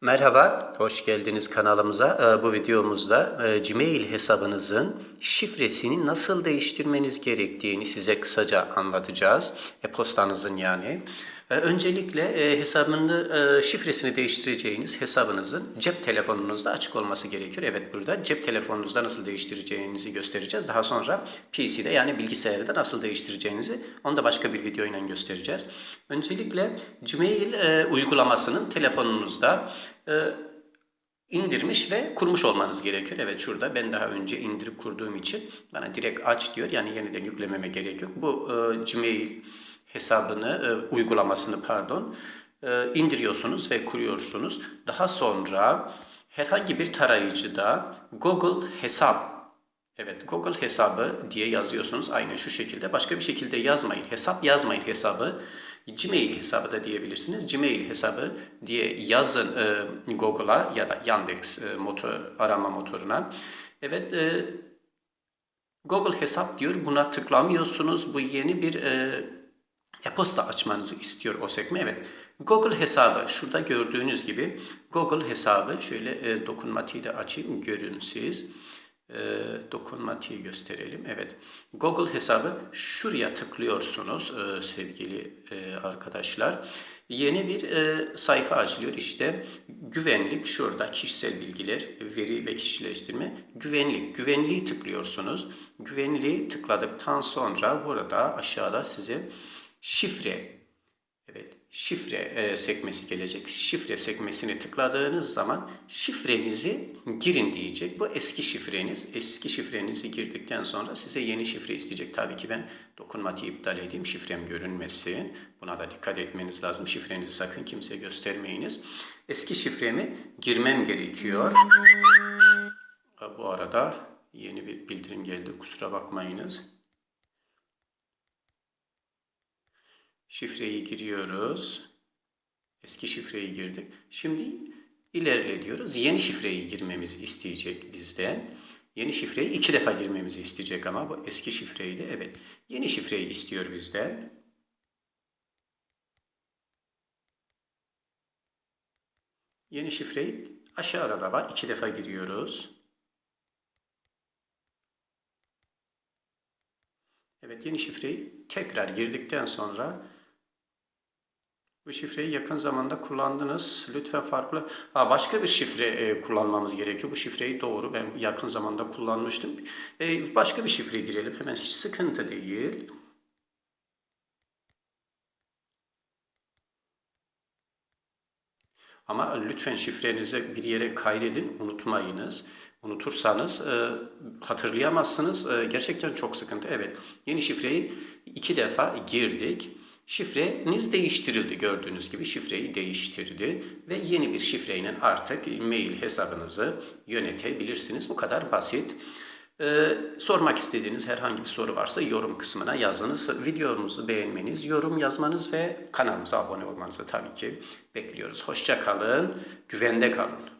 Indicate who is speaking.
Speaker 1: Merhaba, hoş geldiniz kanalımıza. Ee, Bu videomuzda e, Gmail hesabınızın şifresini nasıl değiştirmeniz gerektiğini size kısaca anlatacağız. E-postanızın yani. Ee, Öncelikle e, hesabını, e, şifresini değiştireceğiniz hesabınızın cep telefonunuzda açık olması gerekiyor. Evet burada cep telefonunuzda nasıl değiştireceğinizi göstereceğiz. Daha sonra PC'de yani bilgisayarda nasıl değiştireceğinizi onu da başka bir video ile göstereceğiz. Öncelikle Gmail e, uygulamasının telefonunuzda indirmiş ve kurmuş olmanız gerekiyor. Evet şurada ben daha önce indirip kurduğum için bana direkt aç diyor. Yani yeniden yüklememe gerek yok. Bu e, Gmail hesabını, e, uygulamasını pardon e, indiriyorsunuz ve kuruyorsunuz. Daha sonra herhangi bir tarayıcıda Google hesap Evet Google hesabı diye yazıyorsunuz aynen şu şekilde. Başka bir şekilde yazmayın. Hesap yazmayın hesabı. Gmail hesabı da diyebilirsiniz. Gmail hesabı diye yazın e, Google'a ya da Yandex e, motor, arama motoruna. Evet e, Google hesap diyor. Buna tıklamıyorsunuz. Bu yeni bir e, e-posta açmanızı istiyor o sekme. Evet. Google hesabı şurada gördüğünüz gibi Google hesabı şöyle e, dokunmatiği de açayım görün siz. E, dokunmatiği gösterelim. Evet. Google hesabı şuraya tıklıyorsunuz e, sevgili e, arkadaşlar. Yeni bir e, sayfa açılıyor. İşte güvenlik şurada kişisel bilgiler, veri ve kişileştirme. Güvenlik. Güvenliği tıklıyorsunuz. Güvenliği tıkladıktan sonra burada aşağıda size şifre Evet, şifre e, sekmesi gelecek. Şifre sekmesini tıkladığınız zaman şifrenizi girin diyecek. Bu eski şifreniz. Eski şifrenizi girdikten sonra size yeni şifre isteyecek. Tabii ki ben dokunmatiği iptal edeyim. Şifrem görünmesin. Buna da dikkat etmeniz lazım. Şifrenizi sakın kimseye göstermeyiniz. Eski şifremi girmem gerekiyor. Bu arada yeni bir bildirim geldi. Kusura bakmayınız. Şifreyi giriyoruz. Eski şifreyi girdik. Şimdi ilerle diyoruz. Yeni şifreyi girmemizi isteyecek bizden. Yeni şifreyi iki defa girmemizi isteyecek ama bu eski şifreydi. Evet. Yeni şifreyi istiyor bizden. Yeni şifreyi aşağıda da var. İki defa giriyoruz. Evet yeni şifreyi tekrar girdikten sonra bu şifreyi yakın zamanda kullandınız. Lütfen farklı... Ha, başka bir şifre e, kullanmamız gerekiyor. Bu şifreyi doğru ben yakın zamanda kullanmıştım. E, başka bir şifre girelim. Hemen hiç sıkıntı değil. Ama lütfen şifrenizi bir yere kaydedin, unutmayınız. Unutursanız e, hatırlayamazsınız. E, gerçekten çok sıkıntı. Evet, yeni şifreyi iki defa girdik. Şifreniz değiştirildi gördüğünüz gibi şifreyi değiştirdi ve yeni bir şifreyle artık mail hesabınızı yönetebilirsiniz. Bu kadar basit. Ee, sormak istediğiniz herhangi bir soru varsa yorum kısmına yazınız. Videomuzu beğenmeniz, yorum yazmanız ve kanalımıza abone olmanızı tabii ki bekliyoruz. Hoşça kalın, güvende kalın.